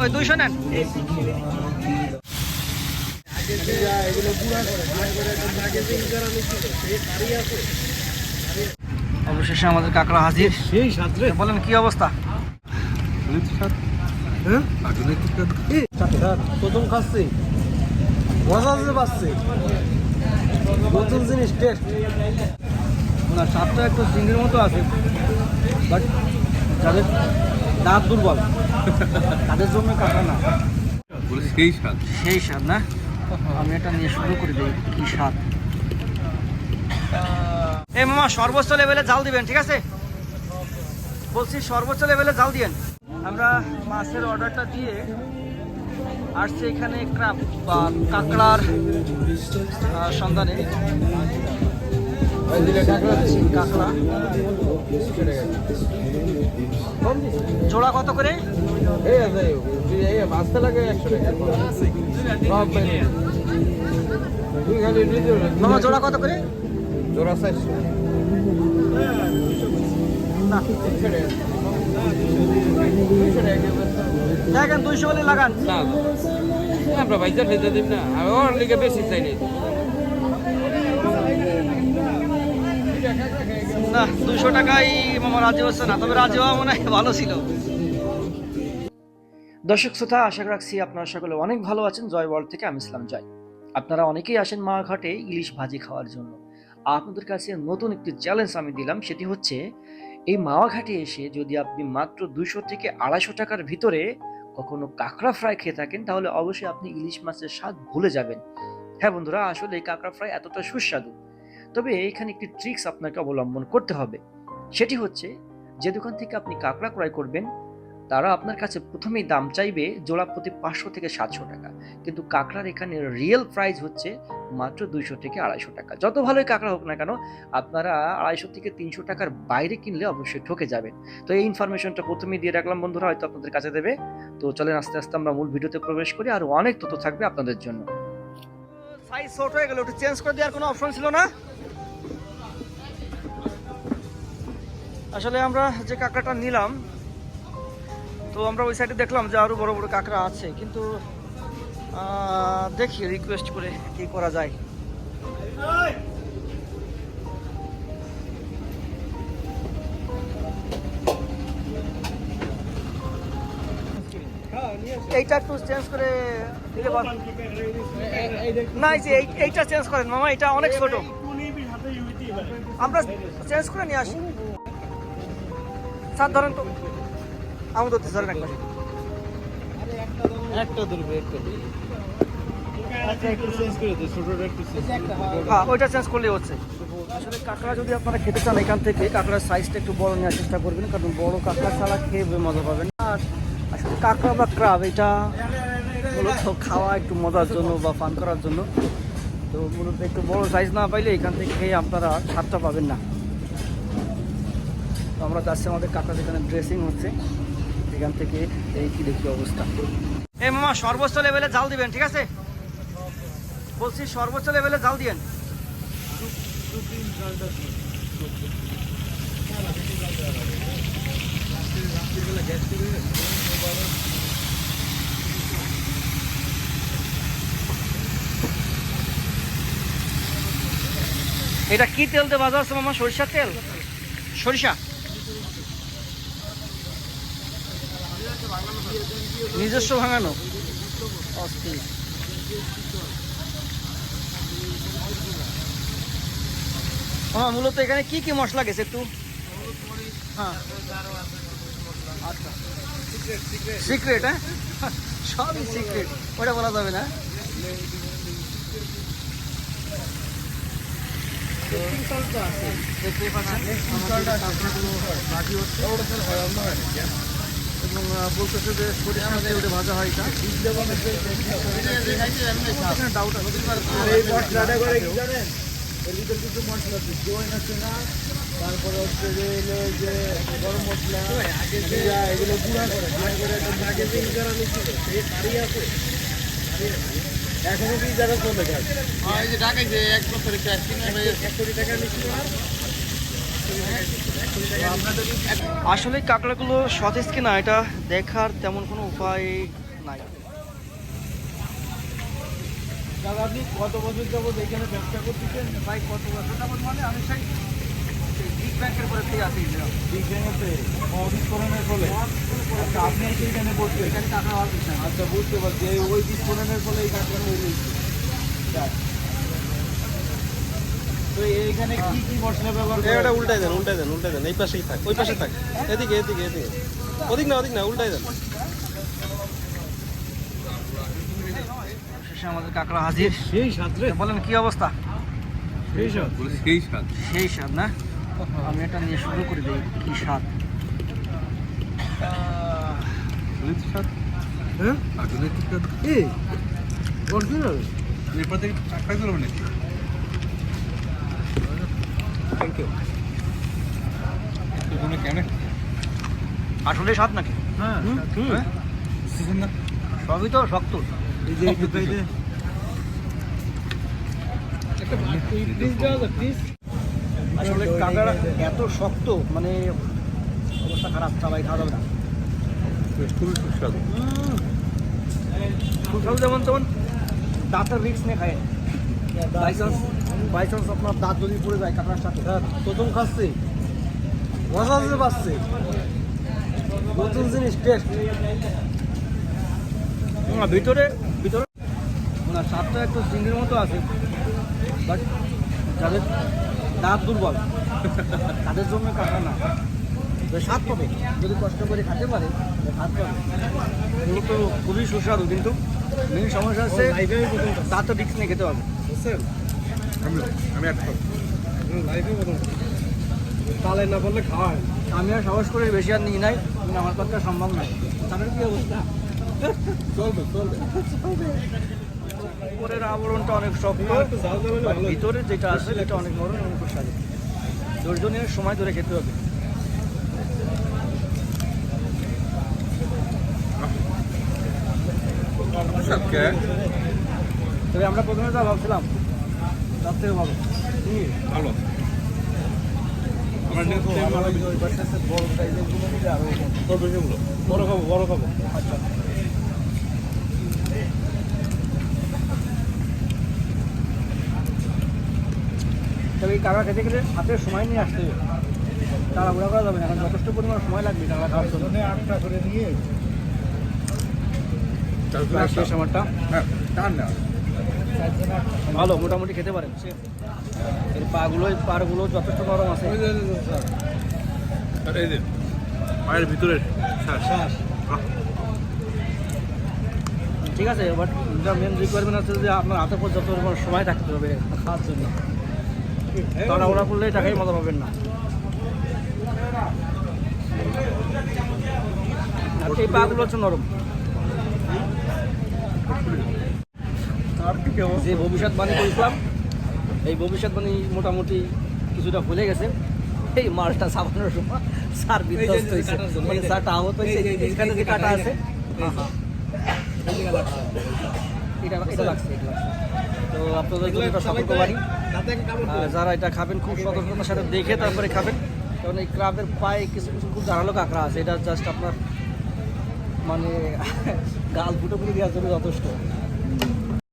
ওই দুইশো নেন। অবশেষে আমাদের কাকড়া হাজির। সেই সাঁতরে বলেন কি অবস্থা? হ্যাঁ? প্রথম খাচ্ছি। মজা পাচ্ছে। নতুন জিনিস টেস্ট না স্বাদটা একটু চিংড়ির মতো আছে। বাট যাদের দাঁত দুর্বল। তাদের জন্য কাঁকড়া না। সেই স্বাদ। সেই স্বাদ না? আমি এটা নিয়ে শুরু করে দিই কি স্বাদ। এ মামা সর্বোচ্চ লেভেলে জাল দিবেন ঠিক আছে? বলছি সর্বোচ্চ লেভেলে জাল দিয়েন। আমরা মাছের অর্ডারটা দিয়ে আসছে এখানে ক্রাব বা কাঁকড়ার সন্ধানে। কাঁকড়া জোড়া কত করে? লাগে একশো জোড়া কত করে? জোড়া চারশো দুইশো লাগান। না আমরা ভাইজার খেতে দিন না। আমি ওর লিগে বেশি চাই নি না দুশো টাকাই মামা রাজি হচ্ছে না, তবে রাজি হওয়া মনে হয় ভালো ছিল। দর্শক শ্রোতা, আশা রাখছি আপনারা সকলে অনেক ভালো আছেন। জয় ওয়ার্ল্ড থেকে আমি ইসলাম জয়। আপনারা অনেকেই আসেন মা ঘাটে ইলিশ ভাজি খাওয়ার জন্য। আপনাদের কাছে নতুন একটি চ্যালেঞ্জ আমি দিলাম, সেটি হচ্ছে, এই মাওয়া ঘাটে এসে যদি আপনি মাত্র দুশো থেকে আড়াইশো টাকার ভিতরে কখনো কাঁকড়া ফ্রাই খেয়ে থাকেন, তাহলে অবশ্যই আপনি ইলিশ মাছের স্বাদ ভুলে যাবেন। হ্যাঁ বন্ধুরা, আসলে এই কাঁকড়া ফ্রাই এতটা সুস্বাদু। তবে এখানে একটি ট্রিক্স আপনাকে অবলম্বন করতে হবে। সেটি হচ্ছে, যে দোকান থেকে আপনি কাঁকড়া ক্রয় করবেন, তারা আপনার কাছে প্রথমেই দাম চাইবে জোড়া প্রতি পাঁচশো থেকে সাতশো টাকা। কিন্তু কাঁকড়ার এখানে রিয়েল প্রাইস হচ্ছে মাত্র দুইশো থেকে আড়াইশো টাকা। যত ভালোই কাঁকড়া হোক না কেন, আপনারা আড়াইশো থেকে তিনশো টাকার বাইরে কিনলে অবশ্যই ঠকে যাবেন। তো এই ইনফরমেশনটা প্রথমেই দিয়ে রাখলাম বন্ধুরা, হয়তো আপনাদের কাছে দেবে। তো চলেন, আস্তে আস্তে আমরা মূল ভিডিওতে প্রবেশ করি। আর অনেক তথ্য থাকবে আপনাদের জন্য। সাইজ শর্ট হয়ে গেল ওটা চেঞ্জ করে দেওয়ার কোনো অপশন ছিল না? আসলে আমরা যে কাঁকড়াটা নিলাম, তো আমরা ওই সাইডে দেখলাম যে আরও বড় বড় কাঁকড়া আছে। কিন্তু দেখি রিকোয়েস্ট করে কি করা যায়। এইটা একটু চেঞ্জ করে দিলে ভালো। না যে, এই- এইটা চেঞ্জ করেন। মামা, এটা অনেক ছোট। আমরা চেঞ্জ করে নিয়ে আসি। স্যার ধরেন তো। আমি ধরতে ধরেন একবার। একটা ধরবে একটা আচ্ছা হ্যাঁ ওইটা চেঞ্জ করলে হচ্ছে। আসলে কাঁকড়া যদি আপনারা খেতে চান এখান থেকে কাঁকড়ার সাইজটা একটু বড় নেওয়ার চেষ্টা করবেন কারণ বড় কাঁকড়া ছাড়া খেয়ে মজা পাবেন আর আসলে কাঁকড়া বা ক্রাব এটা মূলত খাওয়া একটু মজার জন্য বা পান করার জন্য। তো মূলত একটু বড় সাইজ না পাইলে এখান থেকে খেয়ে আপনারা স্বাদটা পাবেন না। তো আমরা যাচ্ছি আমাদের কাঁকড়া যেখানে ড্রেসিং হচ্ছে। এখান থেকে এই কি দেখি অবস্থা। এ মামা, সর্বোচ্চ লেভেলে জাল দিবেন, ঠিক আছে? বলছি, সর্বোচ্চ লেভেলে জাল দিয়েন। এটা কি তেল দিয়ে আছে মামা? সরিষার তেল? সরিষা? নিজস্ব ভাঙানো? অস্থির। হ্যাঁ মূলত এখানে কি কি মশলা গেছে একটু? হ্যাঁ। আচ্ছা সিক্রেট হ্যাঁ? সবই সিক্রেট ওটা বলা যাবে না। দেখতেই পাচ্ছেন আমাদের কাঁকড়াগুলো ভাজি হচ্ছে? এবং বলতেছে যে সরিষা তেলে ভাজা হয় এটা। এখানে ডাউট আছে। কিছু মশলা জোয়ান আছে না? তারপরে হচ্ছে যে হলো যে গরম মশলা এগুলো গুঁড়া করে গুঁড়া করে একটা প্যাকেজিং করা নিচ্ছিল সেই শাড়ি আছে। এখনও কি যারা চলে গেছে যে ঢাকায় যে এক বছর এক কোটি টাকা নিচ্ছিল এক আসলে কাঁকড়াগুলো সতেজ কিনা এটা দেখার তেমন কোনো উপায় নাই। দাদা আপনি কত বছর যাবত এখানে ব্যবসা করতেছেন? ভাই কত বছর যাবত মানে? আমি সেই বিগ ব্যাংকের পরে থেকে আসি বিগ অডিট ফলে। আচ্ছা আপনি এসে এখানে বসবেন এখানে টাকা আচ্ছা বুঝতে পারছি। এই ওই বিস্ফোরণের ফলে এই কাজটা তৈরি হয়েছে যাক। তো এইখানে কি কি মশলা ব্যবহার করা এটা? উল্টাই দেন উল্টাই দেন উল্টাই দেন এই পাশেই থাক ওই পাশে থাক। এদিকে এদিকে এদিকে। ওদিক না ওদিক না উল্টাই দেন। শেষে আমাদের কাঁকড়া হাজির। সেই স্বাদ রে। বলেন কি অবস্থা? সেই স্বাদ। সেই স্বাদ। সেই স্বাদ না? আমি এটা নিয়ে শুরু করে দিই কি স্বাদ? স্বাদ? হ্যাঁ? অরিজিনাল এরপর থেকে চাকরি করবে নাকি? থ্যাংক ইউ আসলে স্বাদ নাকি? হ্যাঁ হ্যাঁ। সবই তো শক্ত। এই যে একটু এই যে। একটা প্লিজ দাও প্লিজ আসলে কাঁকড়া এত শক্ত মানে অবস্থা খারাপ সবাই খাওয়া যাবে না। খুবই সুস্বাদু। সুফল যেমন তেমন দাঁতের রিক্স নিয়ে খায়। বাই চান্স বাই চান্স আপনার দাঁত যদি পড়ে যায় কাঁকড়ার সাথে। প্রথম খাচ্ছি। মজা দিতে পারছে নতুন জিনিস টেস্ট না, ভিতরে ভিতরে না স্বাদটা একটু চিংড়ির মতো আছে বাট যাদের দাঁত দুর্বল তাদের জন্য কাঁকড়া না। তো স্বাদ পাবে। যদি কষ্ট করে খেতে পারে তো স্বাদ পাবে। কিন্তু খুবই সুস্বাদু কিন্তু মেন সমস্যা হচ্ছে প্রথম খাচ্ছি। দাঁতও নিয়ে খেতে হবে। বুঝছেন? তালে না বললে খাওয়া আমি আর সাহস করে বেশি আর নিই নাই আমার পক্ষে সম্ভব নয় তাদের কি অবস্থা? চলবে চলবে। উপরের আবরণটা অনেক শক্ত। ভিতরে যেটা আছে সেটা অনেক নরম এবং সুস্বাদু ধৈর্য নিয়ে সময় ধরে খেতে হবে। তবে আমরা প্রথমে যা ভাবছিলাম তার থেকে ভালো। ভালো। বড় খাব খাব। তবে এই কাঁকড়া খেতে গেলে হাতে সময় নিয়ে আসতে হবে। তাড়াহুড়া করা যাবে না এখন যথেষ্ট পরিমাণ সময় লাগবে কাঁকড়া খাওয়ার জন্য। আটটা করে নিয়ে শেষ আমারটা। হ্যাঁ টান না ভালো মোটামুটি খেতে পারেন। এর পাগুলো পাড়গুলো যথেষ্ট নরম আছে। এই যে পায়ের ভিতরে শ্বাস। ঠিক আছে বাট যা মেন রিকোয়ারমেন্ট আছে যে আপনার হাতে পর্যাপ্ত পরিমাণ সময় থাকতে হবে খাওয়ার জন্য। তাড়াহুড়া করলে টাকাই মজা পাবেন না। এই পাগুলো হচ্ছে নরম? যে ভবিষ্যৎবাণী করেছিলাম এই ভবিষ্যৎবাণী মোটামুটি কিছুটা ভুলে গেছে। এই মালটা সাবানোর সময় সার বিধ্বস্ত হয়েছে। মানে সারটা আহত হয়েছে এখানে যে কাটা আছে এই যে- হ্যাঁ, এই জায়গা লাগছে। এটা এটা লাগছে এটা লাগছে। তো আপনাদের জন্য এটা সতর্ক বাড়ি। যারা এটা খাবেন খুব সতর্কতার সাথে দেখে তারপরে খাবেন। কারণ এই ক্রাবের পায়ে কিছু কিছু খুব ধারালো কাঁকড়া আছে এটা জাস্ট আপনার মানে গাল ফুটো ফুটো দেওয়ার জন্য যথেষ্ট।